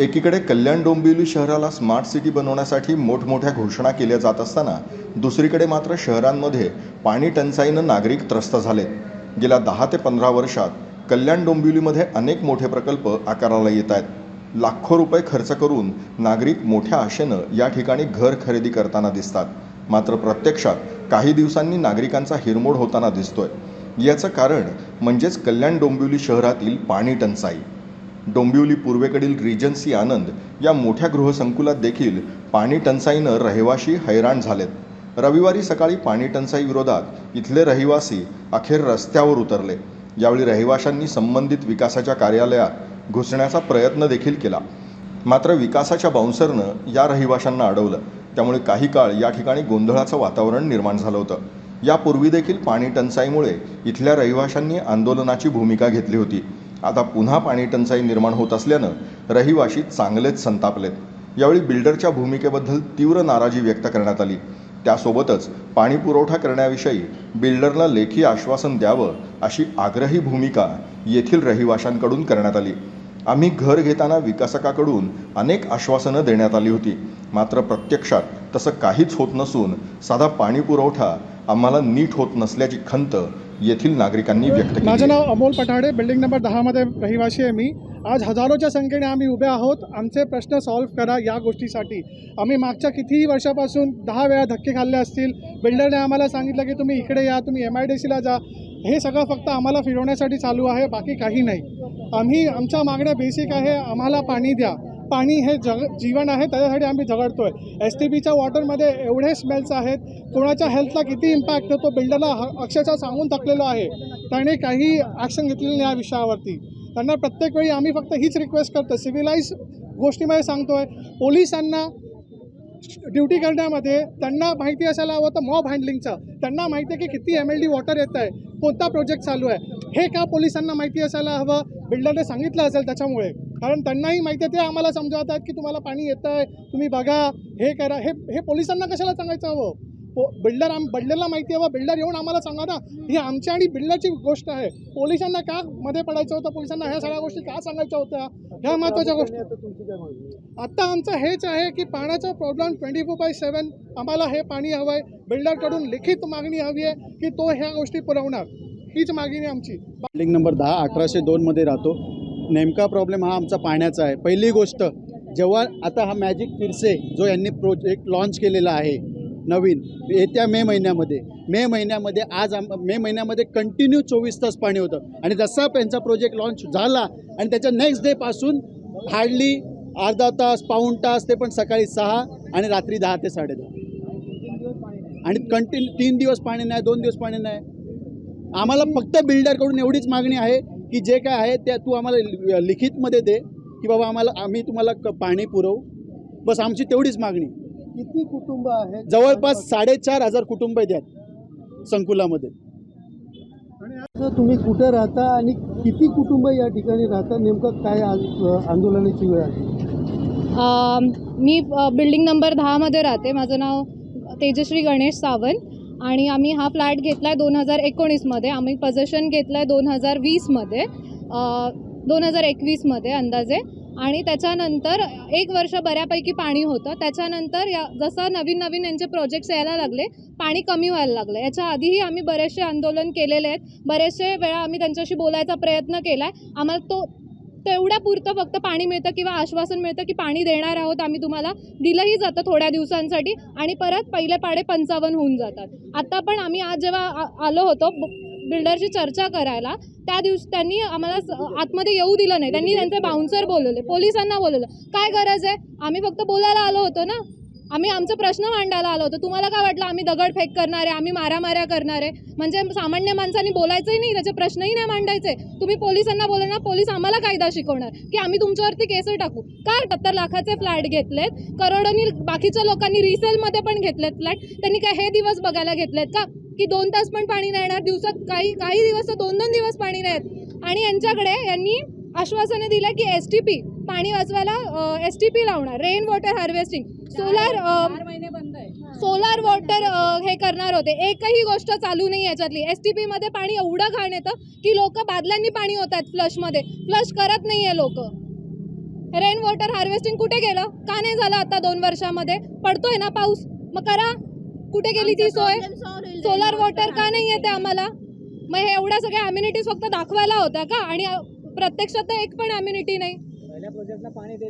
एकीकडे कल्याण डोंबिवली शहराला smart city बनवण्यासाठी मोठमोठ्या घोषणा केल्या जात असताना दुसरीकडे मात्र शहरांमध्ये पाणी टंचाईनं नागरिक त्रस्त झालेत गेल्या दहा ते पंधरा वर्षात कल्याण डोंबिवलीमध्ये अनेक मोठे प्रकल्प आकाराला येत आहेत. लाखो रुपये खर्च करून नागरिक मोठ्या आशेनं या ठिकाणी घर खरेदी करताना दिसतात. मात्र प्रत्यक्षात काही दिवसांनी नागरिकांचा हिरमोड होताना दिसतोय. याचं कारण म्हणजेच कल्याण डोंबिवली शहरातील पाणी टंचाई. डोंबिवली पूर्वेकडील रिजन्सी आनंद या मोठ्या गृहसंकुलात देखील पाणी टंचाईनं रहिवाशी हैराण झालेत. रविवारी सकाळी पाणी टंचाई विरोधात इथले रहिवासी अखेर रस्त्यावर उतरले. यावेळी रहिवाशांनी संबंधित विकासाच्या कार्यालयात घुसण्याचा प्रयत्न देखील केला. मात्र विकासाच्या बाउन्सरनं या रहिवाशांना अडवलं. त्यामुळे काही काळ या ठिकाणी गोंधळाचं वातावरण निर्माण झालं होतं. यापूर्वी देखील पाणी टंचाईमुळे इथल्या रहिवाशांनी आंदोलनाची भूमिका घेतली होती. आता पुन्हा पाणी टंचाई निर्माण होत असल्यानं रहिवाशी चांगलेच संतापलेत. यावेळी बिल्डरच्या भूमिकेबद्दल तीव्र नाराजी व्यक्त करण्यात आली. त्यासोबतच पाणी पुरवठा करण्याविषयी बिल्डरला लेखी आश्वासन द्यावं अशी आग्रही भूमिका येथील रहिवाशांकडून करण्यात आली. आम्ही घर घेताना विकासकाकडून अनेक आश्वासनं देण्यात आली होती. मात्र प्रत्यक्षात तसं काहीच होत नसून साधा पाणी पुरवठा आम्हाला नीट होत नसल्याची खंत येथील नागरिकांनी व्यक्त केली माझं नाव अमोल पठाडे बिल्डिंग नंबर दहामध्ये रहिवासी आहे मी. आज हजारोच्या संख्येने आम्ही उभे आहोत. आमचे प्रश्न सॉल्व्ह करा या गोष्टीसाठी. आम्ही मागच्या कितीही वर्षापासून दहा वेळा धक्के खाल्ले असतील. बिल्डरने आम्हाला सांगितलं की तुम्ही इकडे या तुम्ही एम आय डी सीला जा. हे सगळं फक्त आम्हाला फिरवण्यासाठी चालू आहे बाकी काही नाही. आम्ही आमच्या मागण्या बेसिक आहे आम्हाला पाणी द्या. पाणी हे जग जीवन आहे त्याच्यासाठी आम्ही झगडतोय. एस टी बीच्या वॉटरमध्ये एवढे स्मेल्स आहेत कोणाच्या हेल्थला किती इम्पॅक्ट होतो बिल्डरला अक्षरशः सांगून थकलेलो आहे. त्याने काही ॲक्शन घेतलेली नाही या विषयावरती. त्यांना प्रत्येक वेळी आम्ही फक्त हीच रिक्वेस्ट करतो सिव्हिलाइज गोष्टीमध्ये सांगतोय. पोलिसांना ड्युटी करण्यामध्ये त्यांना माहिती असायला हवं तर मॉब हँडलिंगचं त्यांना माहिती आहे की किती एम एल डी वॉटर येत आहे कोणता प्रोजेक्ट चालू आहे. हे का पोलिसांना माहिती असायला हवं? बिल्डरने सांगितलं असेल त्याच्यामुळे. कारण त्यांनाही माहिती आहे ते आम्हाला समजावतात की तुम्हाला पाणी येतं आहे तुम्ही बघा हे करा. हे हे पोलिसांना कशाला सांगायचं हवं? पो बिल्डर आम बिल्डरला माहिती हवं बिल्डर येऊन आम्हाला सांगा ना? ही आमची आणि बिल्डरची गोष्ट आहे. पोलिसांना का मध्ये पडायचं होतं? पोलिसांना ह्या सगळ्या गोष्टी का सांगायच्या होत्या? ह्या महत्त्वाच्या गोष्टी. आता आमचं हेच आहे की पाण्याचा problem twenty four by seven आम्हाला हे पाणी हवं आहे बिल्डरकडून लिखित मागणी हवी आहे की तो ह्या गोष्टी पुरवणार. हीच मागणी आमची. बिल्डिंग नंबर दहा अठराशे दोनमध्ये राहतो. नेमका प्रॉब्लेम हा आमचा पाण्याचा आहे. पहिली गोष्ट जेव्हा आता हा मॅजिक फिरसे जो यांनी प्रोजेक्ट लॉन्च केलेला आहे नवीन येत्या मे महिन्यामध्ये. मे महिन्यामध्ये आज आम मे महिन्यामध्ये कंटिन्यू चोवीस तास पाणी होतं. आणि जसा त्यांचा प्रोजेक्ट लॉन्च झाला आणि त्याच्या नेक्स्ट डेपासून हार्डली अर्धा तास पाऊण तास ते पण सकाळी सहा आणि रात्री दहा ते साडेदहा आणि कंटिन्यू तीन दिवस पाणी नाही दोन दिवस पाणी नाही. आम्हाला फक्त बिल्डरकडून एवढीच मागणी आहे की जे काय आहे त्या तू आम्हाला लि- लिखितमध्ये दे की बाबा आम्हाला आम्ही तुम्हाला क- पाणी पुरवू. बस आमची तेवढीच मागणी. किती कुटुंब आहेत? जवळपास साडेचार हजार कुटुंब आहेत यात संकुलामध्ये. तुम्ही कुठे राहता आणि किती कुटुंब या ठिकाणी राहता नेमकं काय आंदोलनाची वेळ अम, मी बिल्डिंग नंबर दहामध्ये राहते. माझं नाव तेजश्री गणेश सावंत. आणि आम्ही हा फ्लॅट घेतला आहे दोन हजार एकोणीसमध्ये आम्ही पजेशन घेतलं आहे दोन हजार वीसमध्ये दोन हजार एकवीसमध्ये अंदाजे. आणि त्याच्यानंतर एक वर्ष बऱ्यापैकी पाणी होतं. त्याच्यानंतर या जसं नवीन नवीन यांचे प्रोजेक्ट्स यायला लागले पाणी कमी व्हायला लागलं. याच्या आधीही आम्ही बरेचसे आंदोलन केलेले आहेत. बरेचसे वेळा आम्ही त्यांच्याशी बोलायचा प्रयत्न केला आहे आम्हाला तो तेवढ्या पुरतं फक्त पाणी मिळतं किंवा आश्वासन मिळतं की पाणी देणार आहोत आम्ही तुम्हाला दिलंही जातं थोड्या दिवसांसाठी आणि परत पहिले पाडे पंचावन्न होऊन जातात. आता पण आम्ही आज जेव्हा आ- आलो होतो बिल्डरशी बिल्डरची चर्चा करायला त्या दिवस त्यांनी आम्हाला स- आतमध्ये येऊ दिलं नाही. त्यांनी त्यांचे बाउन्सर बोलवले पोलिसांना बोलवलं. काय गरज आहे? आम्ही फक्त बोलायला आलो होतो ना. आम्ही आमचा प्रश्न मांडायला आलो होतो. तुम्हाला काय वाटलं? आम्ही दगडफेक करणार आहे आम्ही मारामाऱ्या करणार. आहे म्हणजे सामान्य माणसांनी बोलायचंही नाही त्याचे प्रश्नही नाही मांडायचे. तुम्ही पोलिसांना बोलणार पोलीस आम्हाला कायदा शिकवणार की आम्ही तुमच्यावरती केस टाकू. का सत्तर लाखाचे फ्लॅट घेतलेत? करोडोनी बाकीच्या लोकांनी रिसेलमध्ये पण घेतलेत फ्लॅट. त्यांनी काय हे दिवस बघायला घेतलेत का? की दोन तास पण पाणी नाही येणार दिवसात काही काही दिवस तर दोन दोन दिवस पाणी नाहीत आणि यांच्याकडे यांनी आश्वासने दिलं की एस टी पी पाणी वाचवायला एस टी पी लावणार rain water harvesting solar solar water हे करणार होते. एकही गोष्ट चालू नाही याच्यातली. एस टी पीमध्ये पाणी एवढं घाण येतं की लोक बादल्यांनी पाणी होतात फ्लशमध्ये फ्लश करत नाही आहे लोक. रेन वॉटर हार्वेस्टिंग कुठे गेलं? का नाही झालं आता दोन वर्षामध्ये? पडतोय ना पाऊस? मग करा. कुठे गेली ती सोय? सोलर वॉटर का नाही येते आम्हाला? मग हे एवढ्या सगळ्या अम्युनिटीज फक्त दाखवायला होत्या का? आणि प्रत्यक्षात तर एक पण अम्युनिटी नाही.